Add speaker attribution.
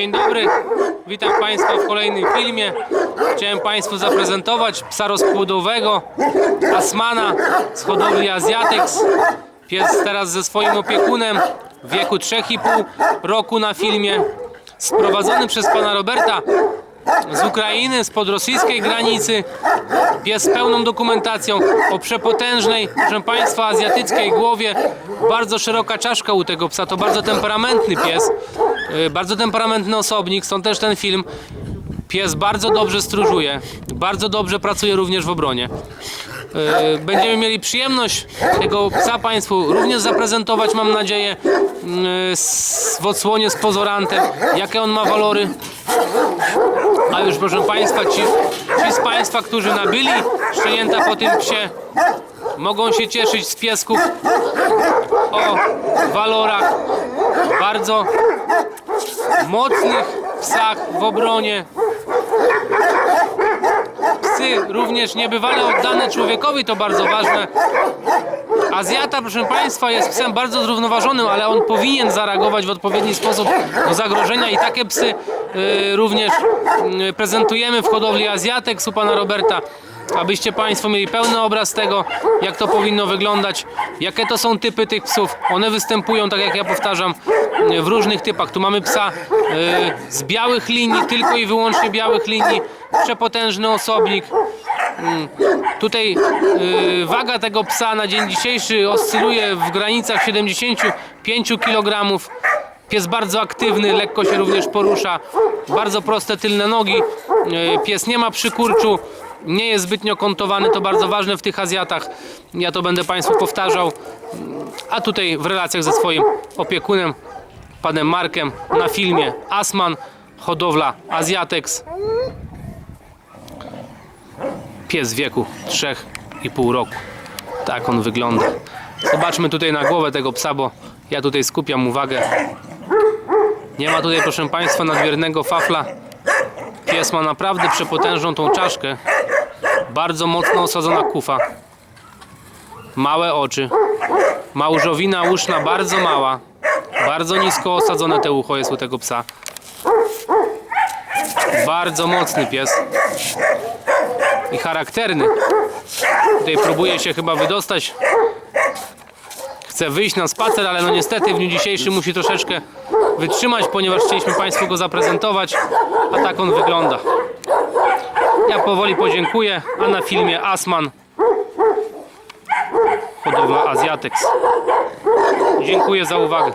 Speaker 1: Dzień dobry, witam Państwa w kolejnym filmie. Chciałem Państwu zaprezentować psa rozpłodowego Asmana z hodowli Asiatex. Pies teraz ze swoim opiekunem w wieku 3,5 roku na filmie. Sprowadzony przez pana Roberta z Ukrainy, spod rosyjskiej granicy. Pies z pełną dokumentacją o przepotężnej, proszę Państwa, azjatyckiej głowie. Bardzo szeroka czaszka u tego psa, to bardzo temperamentny pies. Yy, Bardzo temperamentny osobnik, stąd też ten film. Pies bardzo dobrze stróżuje, bardzo dobrze pracuje również w obronie. Yy, Będziemy mieli przyjemność tego psa Państwu również zaprezentować, mam nadzieję, z- w odsłonie z pozorantem, jakie on ma walory. A już proszę Państwa, ci, ci z Państwa, którzy nabyli szczenięta po tym psie, mogą się cieszyć z piesków o walorach bardzo mocnych psach w obronie. Psy również niebywale oddane człowiekowi, to bardzo ważne. Azjata, proszę Państwa, jest psem bardzo zrównoważonym, ale on powinien zareagować w odpowiedni sposób do zagrożenia i takie psy y, również y, prezentujemy w hodowli Azjatek u pana Roberta, abyście Państwo mieli pełny obraz tego, jak to powinno wyglądać, jakie to są typy tych psów. One występują, tak jak ja powtarzam, w różnych typach. Tu mamy psa y, z białych linii, tylko i wyłącznie białych linii, przepotężny osobnik. Tutaj y, waga tego psa na dzień dzisiejszy oscyluje w granicach 75 kg. Pies bardzo aktywny, lekko się również porusza, bardzo proste tylne nogi. Y, pies nie ma przykurczu, nie jest zbytnio kontowany, to bardzo ważne w tych Azjatach. Ja to będę Państwu powtarzał. A tutaj w relacjach ze swoim opiekunem, panem Markiem, na filmie Asman, hodowla Azjatex pies wieku 3,5 roku. Tak on wygląda. Zobaczmy tutaj na głowę tego psa, bo ja tutaj skupiam uwagę. Nie ma tutaj, proszę Państwa, nadmiernego fafla. Pies ma naprawdę przepotężną tą czaszkę. Bardzo mocno osadzona kufa. Małe oczy. Małżowina uszna bardzo mała. Bardzo nisko osadzone te ucho jest u tego psa. Bardzo mocny pies i charakterny. Tutaj próbuje się chyba wydostać. Chce wyjść na spacer, ale no niestety w dniu dzisiejszym musi troszeczkę wytrzymać, ponieważ chcieliśmy Państwu go zaprezentować, a tak on wygląda. Ja powoli podziękuję, a na filmie Asman hodowla Asiatex. Dziękuję za uwagę.